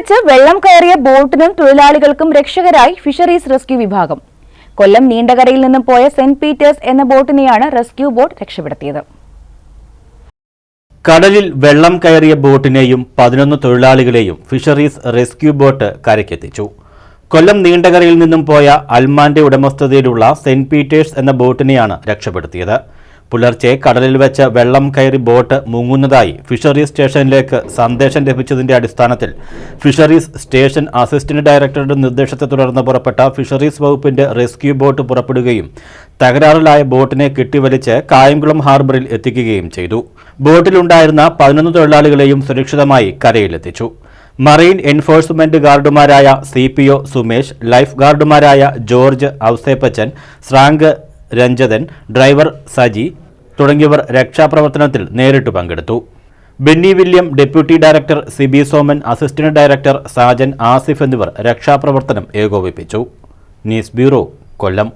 വെച്ച് വെള്ളം കയറിയ ബോട്ടിനും തൊഴിലാളികൾക്കും രക്ഷകരായി ഫിഷറീസ് റെസ്ക്യൂ വിഭാഗം. കൊല്ലം നീണ്ടകരയിൽ നിന്നും പോയ സെന്റ് പീറ്റേഴ്സ് എന്ന ബോട്ടിനെയാണ് റെസ്ക്യൂ ബോട്ട് രക്ഷപ്പെടുത്തിയത്. കടലിൽ വെള്ളം കയറിയ ബോട്ടിനെയും പതിനൊന്ന് തൊഴിലാളികളെയും ഫിഷറീസ് റെസ്ക്യൂ ബോട്ട് കരയ്ക്കെത്തിച്ചു. കൊല്ലം നീണ്ടകരയിൽ നിന്നും പോയ അൽമാന്റെ ഉടമസ്ഥതയിലുള്ള സെന്റ് പീറ്റേഴ്സ് എന്ന ബോട്ടിനെയാണ് രക്ഷപ്പെടുത്തിയത്. പുലർച്ചെ കടലിൽ വെച്ച് വെള്ളം കയറി ബോട്ട് മുങ്ങുന്നതായി ഫിഷറീസ് സ്റ്റേഷനിലേക്ക് സന്ദേശം ലഭിച്ചതിന്റെ അടിസ്ഥാനത്തിൽ ഫിഷറീസ് സ്റ്റേഷൻ അസിസ്റ്റന്റ് ഡയറക്ടറുടെ നിർദ്ദേശത്തെ തുടർന്ന് പുറപ്പെട്ട ഫിഷറീസ് വകുപ്പിന്റെ റെസ്ക്യൂ ബോട്ട് പുറപ്പെടുകയും തകരാറിലായ ബോട്ടിനെ കെട്ടിവലിച്ച് കായംകുളം ഹാർബറിൽ എത്തിക്കുകയും ചെയ്തു. ബോട്ടിലുണ്ടായിരുന്ന പതിനൊന്ന് തൊഴിലാളികളെയും സുരക്ഷിതമായി കരയിലെത്തിച്ചു. Marine enforcement ഗാർഡുമാരായ C P O Sumesh life ഗാർഡുമാരായ George Ouseppachan സ്രാങ്ക് രഞ്ജതൻ ഡ്രൈവർ സജി തുടങ്ങിയവർ രക്ഷാപ്രവർത്തനത്തിൽ നേരിട്ട് പങ്കെടുത്തു. Benny William deputy director Sibi Soman assistant director Sajan Asif എന്നിവർ രക്ഷാപ്രവർത്തനം ഏകോപിപ്പിച്ചു. ന്യൂസ് ബ്യൂറോ കൊല്ലം.